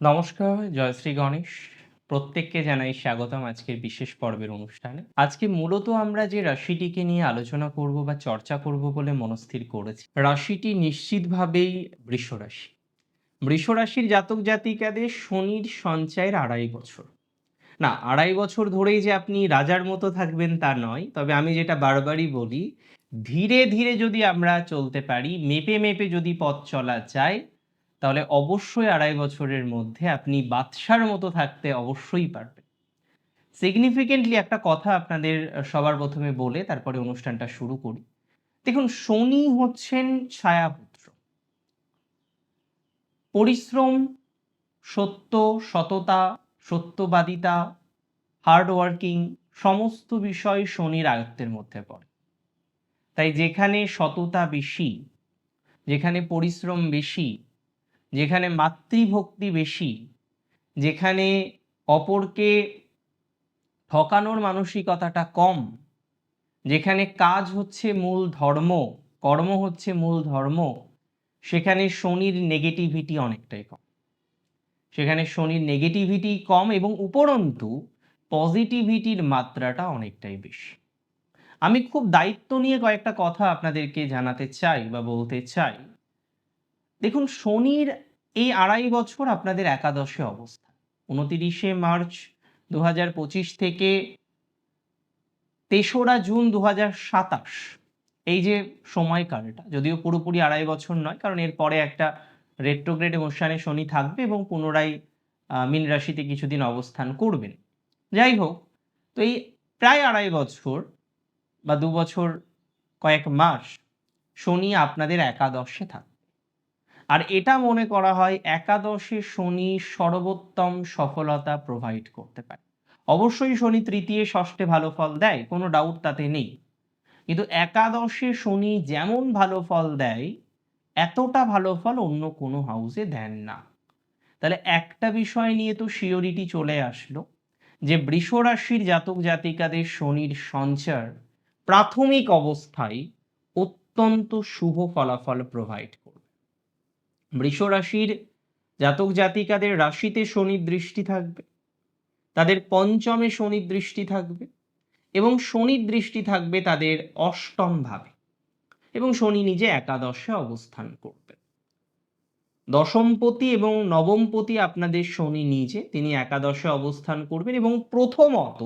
নমস্কার জয়শ্রী গণেশ। প্রত্যেককে জানাই স্বাগতম আজকের বিশেষ পর্বের অনুষ্ঠানে। আজকে মূলত আমরা যে রাশিটিকে নিয়ে আলোচনা করব বা চর্চা করব বলে মনস্থির করেছি, রাশিটি নিশ্চিতভাবেই বৃষ রাশি বৃষ রাশির জাতক জাতিকাদের শনির সঞ্চয়ের আড়াই বছর। না, আড়াই বছর ধরেই যে আপনি রাজার মতো থাকবেন তা নয়, তবে আমি যেটা বারবারই বলি, ধীরে ধীরে যদি আমরা চলতে পারি, মেপে মেপে যদি পথ চলা যায় তাহলে অবশ্যই আড়াই বছরের মধ্যে আপনি বাদশার মতো থাকতে অবশ্যই পারবেন। সিগনিফিকেন্টলি একটা কথা আপনাদের সবার প্রথমে বলে তারপরে অনুষ্ঠানটা শুরু করি। দেখুন, শনি হচ্ছেন ছায়াপুত্র। পরিশ্রম, সত্য, সততা, সত্যবাদিতা হার্ড ওয়ার্কিং সমস্ত বিষয় শনির আয়ত্তের মধ্যে পড়ে। তাই যেখানে সততা বেশি, যেখানে পরিশ্রম বেশি যেখানে মাতৃভক্তি বেশি, যেখানে অপরকে ঠকানোর মানসিকতাটা কম, যেখানে কাজ হচ্ছে মূল ধর্ম, কর্ম হচ্ছে মূল ধর্ম, সেখানে শনির নেগেটিভিটি অনেকটাই কম। সেখানে শনির নেগেটিভিটি কম এবং উপরন্তু পজিটিভিটির মাত্রাটা অনেকটাই বেশি। আমি খুব দায়িত্ব নিয়ে কয়েকটা কথা আপনাদেরকে জানাতে চাই বা বলতে চাই। দেখুন, শনির এই আড়াই বছর আপনাদের একাদশে অবস্থা উনতিরিশে মার্চ দু হাজার পঁচিশ থেকে তেসরা জুন দু সাতাশ। এই যে সময়কালটা যদিও পুরোপুরি আড়াই বছর নয়, কারণ এরপরে একটা রেট্রোগ্রেড অনুষ্ঠানে শনি থাকবে এবং পুনরায় মীন রাশিতে কিছুদিন অবস্থান করবেন। যাই হোক, তো এই প্রায় আড়াই বছর বা দু বছর কয়েক মাস শনি আপনাদের একাদশে থাকবে। আর এটা মনে করা হয় একাদশে শনি সর্বোত্তম সফলতা প্রোভাইড করতে পারে। অবশ্যই শনি তৃতীয়, ষষ্ঠে ভালো ফল দেয়, কোনো ডাউট তাতে নেই। কিন্তু একাদশে শনি যেমন ভালো ফল দেয়, এতটা ভালো ফল অন্য কোনো হাউসে দেন না। তাহলে একটা বিষয় নিয়ে তো শিওরিটি চলে আসলো, যে বৃষ রাশির জাতক জাতিকাদের শনির সঞ্চার প্রাথমিক অবস্থায় অত্যন্ত শুভ ফলাফল প্রোভাইড বৃষ রাশির জাতক জাতিকাদের রাশিতে শনির দৃষ্টি থাকবে। তাদের পঞ্চমে শনির দৃষ্টি থাকবে এবং শনির দৃষ্টি থাকবে তাদের অষ্টম ভাবে এবং শনি নিজে একাদশে অবস্থান করবে। দশমপতি এবং নবমপতি আপনাদের শনি নিজে তিনি একাদশে অবস্থান করবেন এবং প্রথমত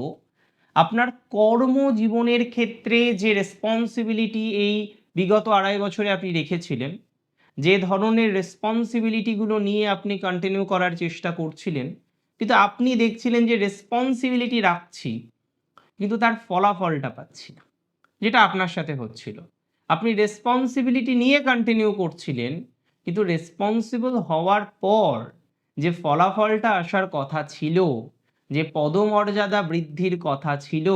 আপনার কর্মজীবনের ক্ষেত্রে যে রেসপন্সিবিলিটি এই বিগত আড়াই বছরে আপনি রেখেছিলেন যে ধরনের রেসপন্সিবিলিটিগুলো নিয়ে আপনি কন্টিনিউ করার চেষ্টা করছিলেন, কিন্তু আপনি দেখছিলেন যে রেসপন্সিবিলিটি রাখছি, কিন্তু তার ফলাফলটা পাচ্ছি না, যেটা আপনার সাথে হচ্ছিল। আপনি রেসপন্সিবিলিটি নিয়ে কন্টিনিউ করছিলেন, কিন্তু রেসপন্সিবল হওয়ার পর যে ফলাফলটা আসার কথা ছিল, যে পদমর্যাদা বৃদ্ধির কথা ছিল,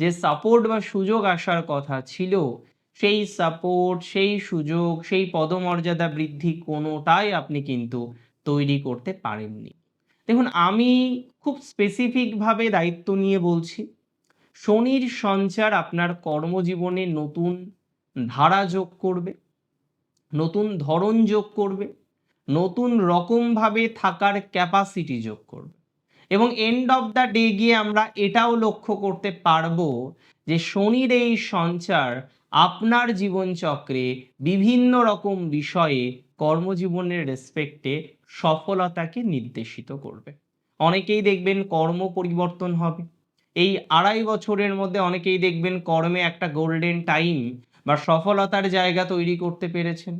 যে সাপোর্ট বা সুযোগ আসার কথা ছিল সেই সাপোর্ট সেই সুযোগ, সেই পদমর্যাদা বৃদ্ধি কোনোটাই আপনি কিন্তু তৈরি করতে পারেননি। দেখুন, আমি খুব স্পেসিফিকভাবে দায়িত্ব নিয়ে বলছি। শনির সঞ্চার আপনার কর্মজীবনে নতুন ধারা যোগ করবে, নতুন ধরন যোগ করবে, নতুন রকমভাবে থাকার ক্যাপাসিটি যোগ করবে। এবং এন্ড অফ দ্য ডে গিয়ে আমরা এটাও লক্ষ্য করতে পারব যে শনির এই সঞ্চার আপনার জীবনচক্রে বিভিন্ন রকম বিষয়ে কর্মজীবনের রেসপেক্টে সফলতাকে নির্দেশিত করবে। অনেকেই দেখবেন কর্ম পরিবর্তন হবে। এই আড়াই বছরের মধ্যে অনেকেই দেখবেন কর্মে একটা গোল্ডেন টাইম বা সফলতার জায়গা তৈরি করতে পেরেছেন।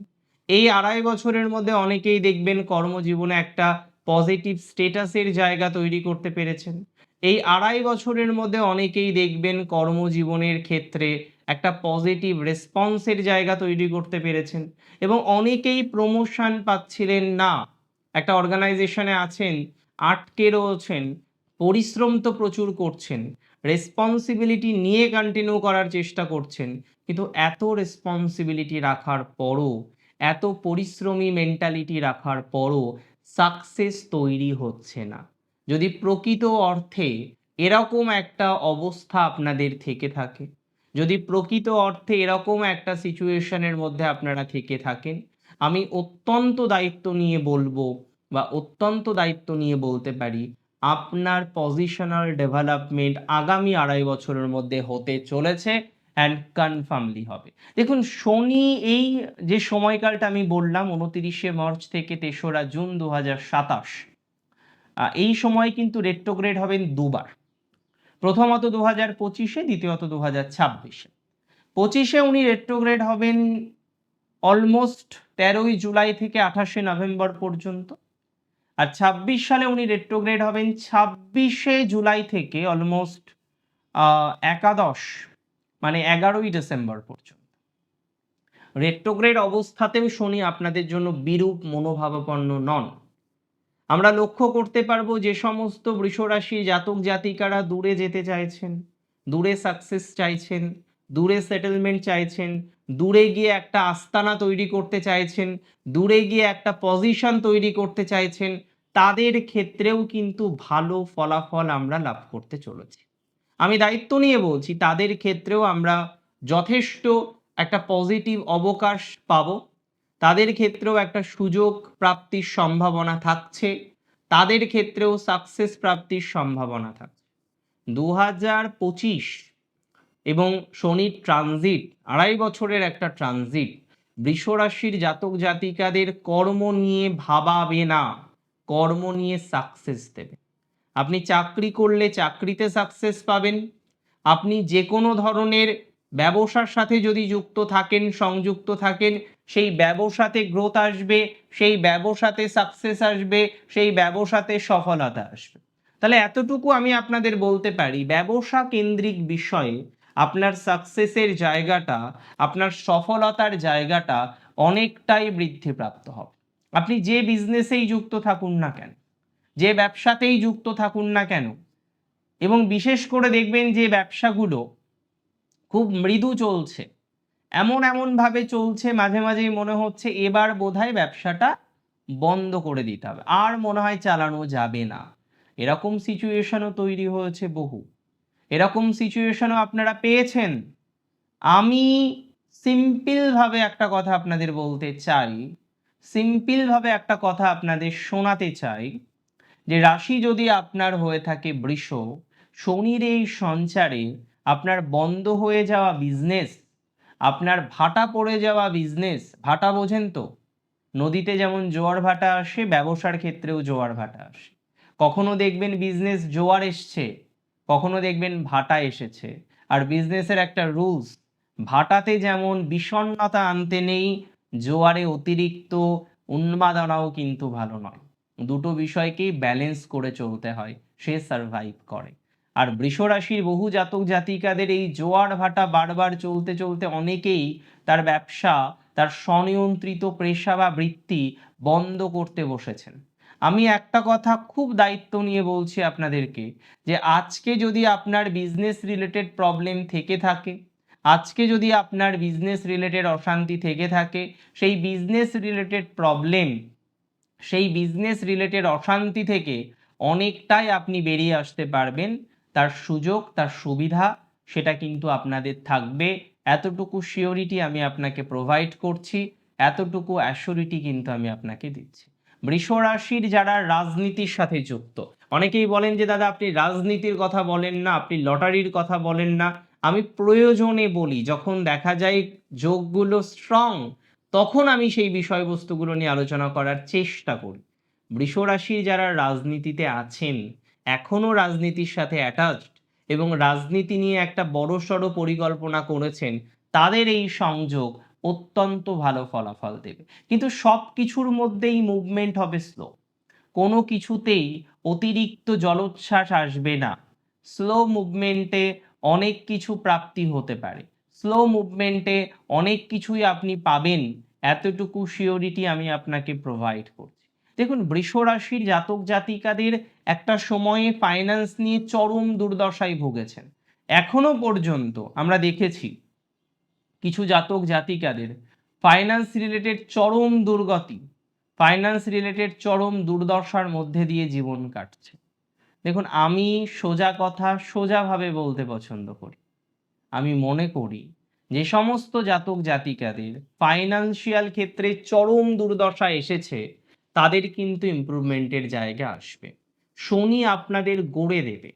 এই আড়াই বছরের মধ্যে অনেকেই দেখবেন কর্মজীবনে একটা পজিটিভ স্টেটাসের জায়গা তৈরি করতে পেরেছেন। এই আড়াই বছরের মধ্যে অনেকেই দেখবেন কর্মজীবনের ক্ষেত্রে একটা পজিটিভ রেসপন্সের জায়গা তৈরি করতে পেরেছেন। এবং অনেকেই প্রমোশন পাচ্ছিলেন না। একটা অর্গানাইজেশনে আছেন, আটকে রয়েছেন, পরিশ্রম তো প্রচুর করছেন রেসপন্সিবিলিটি নিয়ে কন্টিনিউ করার চেষ্টা করছেন, কিন্তু এত রেসপন্সিবিলিটি রাখার পরও, এত পরিশ্রমী মেন্টালিটি রাখার পরও সাকসেস তৈরি হচ্ছে না। যদি প্রকৃত অর্থে এরকম একটা অবস্থা আপনাদের থেকে থাকে যদি প্রকৃত অর্থে এরকম একটা সিচুয়েশনের মধ্যে আপনারা থেকে থাকেন, আমি অত্যন্ত দায়িত্ব নিয়ে বলব বা অত্যন্ত দায়িত্ব নিয়ে বলতে পারি, আপনার পজিশনাল ডেভেলপমেন্ট আগামী আড়াই বছরের মধ্যে হতে চলেছে অ্যান্ড কনফার্মলি হবে। দেখুন, শনি এই যে সময়কালটা আমি বললাম, উনতিরিশে মার্চ থেকে তেসরা জুন দু হাজার সাতাশ এই সময় কিন্তু রেট্রোগ্রেড হবেন দুবার। প্রথমত দু হাজার পঁচিশে, দ্বিতীয়ত দু হাজার ছাব্বিশে। পঁচিশে উনি রেট্রোগ্রেড হবেন অলমোস্ট তেরোই জুলাই থেকে আঠাশে নভেম্বর পর্যন্ত। আর ছাব্বিশ সালে উনি রেট্রোগ্রেড হবেন ছাব্বিশে জুলাই থেকে অলমোস্ট একাদশ মানে এগারোই ডিসেম্বর পর্যন্ত। রেট্রোগ্রেড অবস্থাতেও শনি আপনাদের জন্য বিরূপ মনোভাবাপন্ন নন। আমরা লক্ষ্য করতে পারব যে সমস্ত বৃষরাশি জাতক জাতিকারা দূরে যেতে চাইছেন, দূরে সাকসেস চাইছেন, দূরে সেটেলমেন্ট চাইছেন, দূরে গিয়ে একটা আস্তানা তৈরি করতে চাইছেন, দূরে গিয়ে একটা পজিশন তৈরি করতে চাইছেন, তাদের ক্ষেত্রেও কিন্তু ভালো ফলাফল আমরা লাভ করতে চলেছি। আমি দায়িত্ব নিয়ে বলছি, তাদের ক্ষেত্রেও আমরা যথেষ্ট একটা পজিটিভ অবকাশ পাব। তাদের ক্ষেত্রেও একটা সুযোগ প্রাপ্তির সম্ভাবনা থাকছে। তাদের ক্ষেত্রেও সাকসেস প্রাপ্তির সম্ভাবনা থাকছে। দু হাজার পঁচিশ এবং শনির ট্রানজিট আড়াই বছরের একটা ট্রানজিট বৃষরাশির জাতক জাতিকাদের কর্ম নিয়ে ভাবাবে না। কর্ম নিয়ে সাকসেস দেবে। আপনি চাকরি করলে চাকরিতে সাকসেস পাবেন। আপনি যে কোনো ধরনের ব্যবসার সাথে যদি যুক্ত থাকেন, সংযুক্ত থাকেন, সেই ব্যবসাতে গ্রোথ আসবে, সেই ব্যবসাতে সাকসেস আসবে, সেই ব্যবসাতে সফলতা আসবে। তাহলে এতটুকু আমি আপনাদের বলতে পারি, ব্যবসা কেন্দ্রিক বিষয়ে আপনার সাকসেসের জায়গাটা, আপনার সফলতার জায়গাটা অনেকটাই বৃদ্ধিপ্রাপ্ত হবে। আপনি যে বিজনেসেই যুক্ত থাকুন না কেন, যে ব্যবসাতেই যুক্ত থাকুন না কেন, এবং বিশেষ করে দেখবেন যে ব্যবসাগুলো খুব মৃদু চলছে। এমন এমনভাবে চলছে, মাঝে মাঝেই মনে হচ্ছে এবার বোধহয় ব্যবসাটা বন্ধ করে দিতে হবে। আর মনে হয় চালানো যাবে না। এরকম সিচুয়েশনও তৈরি হয়েছে বহু। এরকম সিচুয়েশনও আপনারা পেয়েছেন। আমি সিম্পলভাবে একটা কথা আপনাদের বলতে চাই। সিম্পলভাবে একটা কথা আপনাদের শোনাতে চাই। যে রাশি যদি আপনার হয়ে থাকে বৃষ, শনির এই সঞ্চারে আপনার বন্ধ হয়ে যাওয়া বিজনেস আপনার ভাটা পড়ে যাওয়া বিজনেস ভাটা বোঝেন তো? নদীতে যেমন জোয়ার ভাটা আসে, ব্যবসার ক্ষেত্রেও জোয়ার ভাটা আসে। কখনো দেখবেন বিজনেস জোয়ার এসছে, কখনো দেখবেন ভাটা এসেছে। আর বিজনেসের একটা রুলস ভাটাতে যেমন বিষণ্ণতা আনতে নেই, জোয়ারে অতিরিক্ত উন্মাদনাও কিন্তু ভালো নয়। দুটো বিষয়কেই ব্যালেন্স করে চলতে হয়, সে সারভাইভ করে। আর বৃষরাশির বহু জাতক জাতিকাদের এই জোয়ার ভাটা বারবার চলতে চলতে অনেকেই তার ব্যবসা, তার স্বনিয়ন্ত্রিত পেশা বা বৃত্তি বন্ধ করতে বসেছেন। আমি একটা কথা খুব দায়িত্ব নিয়ে বলছি আপনাদেরকে যে আজকে যদি আপনার বিজনেস রিলেটেড প্রবলেম থেকে থাকে, আজকে যদি আপনার বিজনেস রিলেটেড অশান্তি থেকে থাকে, সেই বিজনেস রিলেটেড প্রবলেম সেই বিজনেস রিলেটেড অশান্তি থেকে অনেকটাই আপনি বেরিয়ে আসতে পারবেন। তার সুযোগ, তার সুবিধা, সেটা কিন্তু আপনাদের থাকবে। এতটুকু শিওরিটি আমি আপনাকে প্রোভাইড করছি, এতটুকু অ্যাসিওরিটি কিন্তু আমি আপনাকে দিচ্ছি। বৃষ রাশির যারা রাজনীতির সাথে যুক্ত, অনেকেই বলেন যে, দাদা, আপনি রাজনীতির কথা বলেন না, আপনি লটারির কথা বলেন না। আমি প্রয়োজনে বলি, যখন দেখা যায় যোগগুলো স্ট্রং তখন আমি সেই বিষয়বস্তুগুলো নিয়ে আলোচনা করার চেষ্টা করি। বৃষ রাশির যারা রাজনীতিতে আছেন এখনও রাজনীতির সাথে অ্যাটাচড এবং রাজনীতি নিয়ে একটা বড়সড় পরিকল্পনা করেছেন, তাদের এই সংযোগ অত্যন্ত ভালো ফলাফল দেবে। কিন্তু সব কিছুর মধ্যেই মুভমেন্ট হবে স্লো কোনো কিছুতেই অতিরিক্ত জলোচ্ছ্বাস আসবে না। স্লো মুভমেন্টে অনেক কিছু প্রাপ্তি হতে পারে। স্লো মুভমেন্টে অনেক কিছুই আপনি পাবেন। এতটুকু শিওরিটি আমি আপনাকে প্রোভাইড করছি। দেখুন, বৃষ রাশির জাতক জাতিকাদের একটা সময়ে ফাইন্যান্স নিয়ে চরম দুর্দশায় ভুগেছেন। এখনও পর্যন্ত আমরা দেখেছি কিছু জাতক জাতিকাদের ফাইন্যান্স রিলেটেড চরম দুর্গতি ফাইন্যান্স রিলেটেড চরম দুর্দশার মধ্যে দিয়ে জীবন কাটছে। দেখুন, আমি সোজা কথা সোজাভাবে বলতে পছন্দ করি। আমি মনে করি যে সমস্ত জাতক জাতিকাদের ফাইন্যান্সিয়াল ক্ষেত্রে চরম দুর্দশা এসেছে তাদের কিন্তু ইমপ্রুভমেন্টের জায়গা আসবে। শনি আপনাদের গড়ে দেবে।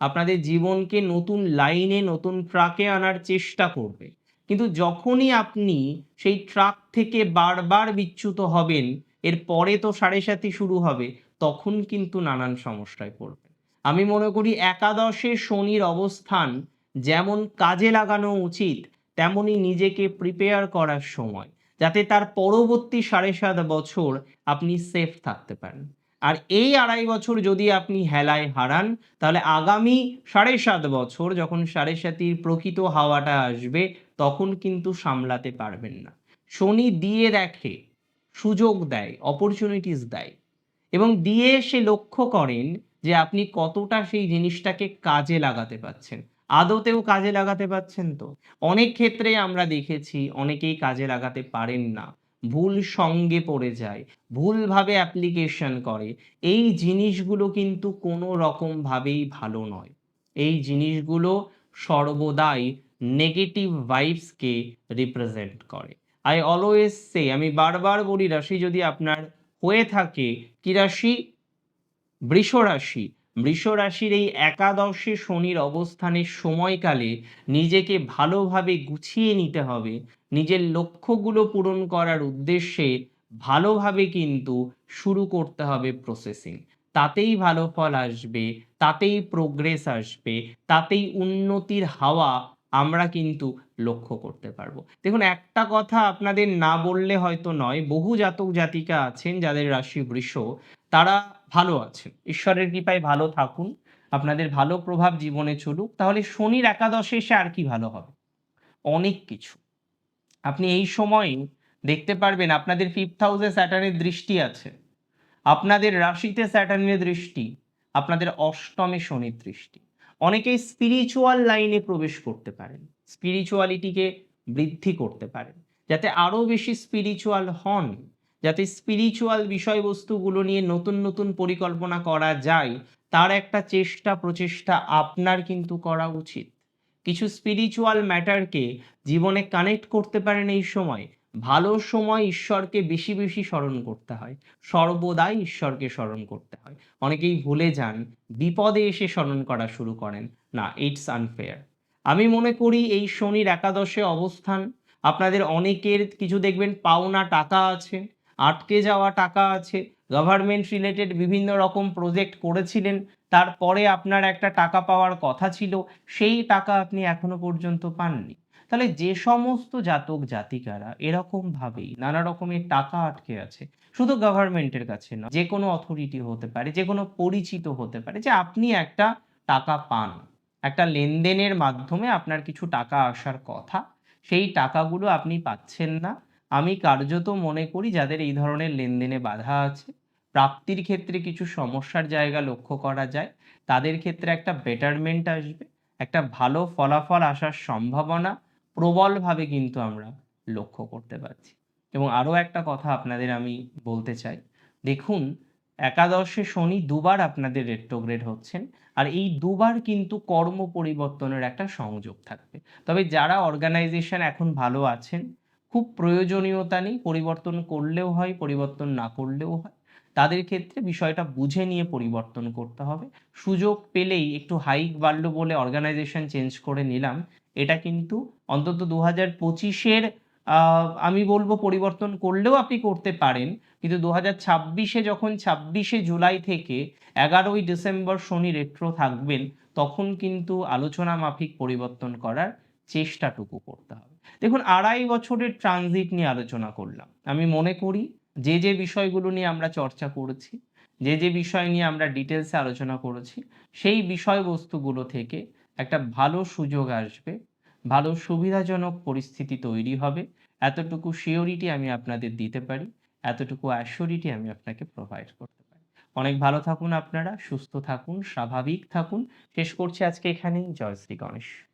আপনাদের জীবনকে নতুন লাইনে নতুন ট্রাকে আনার চেষ্টা করবে। কিন্তু যখনই আপনি সেই ট্রাক থেকে বারবার বিচ্যুত হবেন, এর পরে তো সাড়ে সাথী শুরু হবে, তখন কিন্তু নানান সমস্যায় পড়বে আমি মনে করি একাদশে শনির অবস্থান যেমন কাজে লাগানো উচিত, তেমনই নিজেকে প্রিপেয়ার করার সময়। যাতে তার পরবর্তী সাড়ে সাত বছর আপনি সেফ থাকতে পারেন। আর এই আড়াই বছর যদি আপনি হেলায় হারান, তাহলে আগামী সাড়ে সাত বছর যখন সাড়ে সাতির প্রকৃত হাওয়াটা আসবে, তখন কিন্তু সামলাতে পারবেন না। শনি দিয়ে দেখে, সুযোগ দেয় অপরচুনিটিস দেয়। এবং দিয়ে সে লক্ষ্য করেন যে আপনি কতটা সেই জিনিসটাকে কাজে লাগাতে পারছেন। আদতেও কাজে লাগাতে পারছেন তো? অনেক ক্ষেত্রে আমরা দেখেছি অনেকেই কাজে লাগাতে পারেন না। ভুল সঙ্গে পড়ে যায়, ভুলভাবে অ্যাপ্লিকেশন করে। এই জিনিসগুলো কিন্তু কোনো রকমভাবেই ভালো নয়। এই জিনিসগুলো সর্বদাই নেগেটিভ ভাইবসকে রিপ্রেজেন্ট করে। আই অলওয়েজ সে আমি বারবার বলি, রাশি যদি আপনার হয়ে থাকে, কি রাশি? বৃষ রাশি। বৃষ রাশির এই একাদশে শনির অবস্থানের সময়কালে নিজেকে ভালোভাবে গুছিয়ে নিতে হবে। নিজের লক্ষ্যগুলো পূরণ করার উদ্দেশ্যে ভালোভাবে কিন্তু শুরু করতে হবে প্রসেসিং তাতেই ভালো ফল আসবে, তাতেই প্রোগ্রেস আসবে, তাতেই উন্নতির হাওয়া আমরা কিন্তু লক্ষ্য করতে পারব। দেখুন, একটা কথা আপনাদের না বললে হয়তো নয়, বহু জাতক জাতিকা আছেন যাদের রাশি বৃষ, তারা ভালো আছেন। ঈশ্বরের কৃপায় ভালো থাকুন। আপনাদের ভালো প্রভাব জীবনে চলুক। তাহলে শনির একাদশে এসে আর কি ভালো হবে? অনেক কিছু। আপনি এই সময় দেখতে পারবেন আপনাদের ফিফথ হাউসে স্যাটার্নের দৃষ্টি আছে। আপনাদের রাশিতে স্যাটার্নের দৃষ্টি, আপনাদের অষ্টমে শনির দৃষ্টি। অনেকেই স্পিরিচুয়াল লাইনে প্রবেশ করতে পারেন। স্পিরিচুয়ালিটিকে বৃদ্ধি করতে পারেন। যাতে আরও বেশি স্পিরিচুয়াল হন। যাতে স্পিরিচুয়াল বিষয়বস্তুগুলো নিয়ে নতুন নতুন পরিকল্পনা করা যায়, তার একটা চেষ্টা প্রচেষ্টা আপনার কিন্তু করা উচিত। কিছু স্পিরিচুয়াল ম্যাটারকে জীবনে কানেক্ট করতে পারেন এই সময়। ভালো সময় ঈশ্বরকে বেশি বেশি স্মরণ করতে হয়। সর্বদাই ঈশ্বরকে স্মরণ করতে হয়। অনেকেই ভুলে যান, বিপদে এসে স্মরণ করা শুরু করেন। না ইটস আনফেয়ার আমি মনে করি এই শনির একাদশে অবস্থান। আপনাদের অনেকের কিছু দেখবেন, পাওনা টাকা আছে। আটকে যাওয়া টাকা আছে। গভর্নমেন্ট রিলেটেড বিভিন্ন রকম প্রজেক্ট করেছিলেন। তারপরে আপনার একটা টাকা পাওয়ার কথা ছিল। সেই টাকা আপনি এখনও পর্যন্ত পাননি। তাহলে যে সমস্ত জাতক জাতিকারা এরকম ভাবেই নানা রকমের টাকা আটকে আছে। শুধু গভর্নমেন্টের কাছে না যে কোনো অথরিটি হতে পারে, যে কোনো পরিচিত হতে পারে যে আপনি একটা টাকা পান। একটা লেনদেনের মাধ্যমে আপনার কিছু টাকা আসার কথা। সেই টাকাগুলো আপনি পাচ্ছেন না। আমি কার্যত মনে করি যাদের এই ধরনের লেনদেনে বাধা আছে, প্রাপ্তির ক্ষেত্রে কিছু সমস্যার জায়গা লক্ষ্য করা যায়। তাদের ক্ষেত্রে একটা বেটারমেন্ট আসবে, একটা ভালো ফলাফল আসার সম্ভাবনা প্রবলভাবে কিন্তু আমরা লক্ষ্য করতে পারছি। এবং আরও একটা কথা আপনাদের আমি বলতে চাই। দেখুন, একাদশে শনি দুবার আপনাদের রেট্রোগ্রেড হচ্ছেন, আর এই দুবার কিন্তু কর্ম পরিবর্তনের একটা সংযোগ থাকবে। তবে যারা অর্গানাইজেশন এখন ভালো আছেন খুব প্রয়োজনীয়তা নেই, পরিবর্তন করলেও হয়, পরিবর্তন না করলেও হয়। তাদের ক্ষেত্রে বিষয়টা বুঝে নিয়ে পরিবর্তন করতে হবে। সুযোগ পেলেই একটু হাইক বাড়লো বলে অর্গানাইজেশন চেঞ্জ করে নিলাম। এটা কিন্তু অন্তত দু হাজার পঁচিশের আমি বলব পরিবর্তন করলেও আপনি করতে পারেন। কিন্তু দু হাজার ছাব্বিশে যখন ছাব্বিশে জুলাই থেকে এগারোই ডিসেম্বর শনি রেট্রো থাকবেন, তখন কিন্তু আলোচনা মাফিক পরিবর্তন করার চেষ্টাটুকু করতে হবে। দেখুন, আড়াই বছরের ট্রানজিট নিয়ে আলোচনা করলাম। আমি মনে করি, যে যে বিষয়গুলো নিয়ে আমরা চর্চা করেছি, যে যে বিষয় নিয়ে আমরা ডিটেলসে আলোচনা করেছি, সেই বিষয়বস্তুগুলো থেকে একটা ভালো সুযোগ আসবে, ভালো সুবিধাজনক পরিস্থিতি তৈরি হবে। এতটুকু শিওরিটি আমি আপনাদের দিতে পারি, এতটুকু অ্যাসিওরিটি আমি আপনাকে প্রোভাইড করতে পারি। অনেক ভালো থাকুন আপনারা, সুস্থ থাকুন, স্বাভাবিক থাকুন। শেষ করছি আজকে এখানেই। জয় শ্রী গণেশ।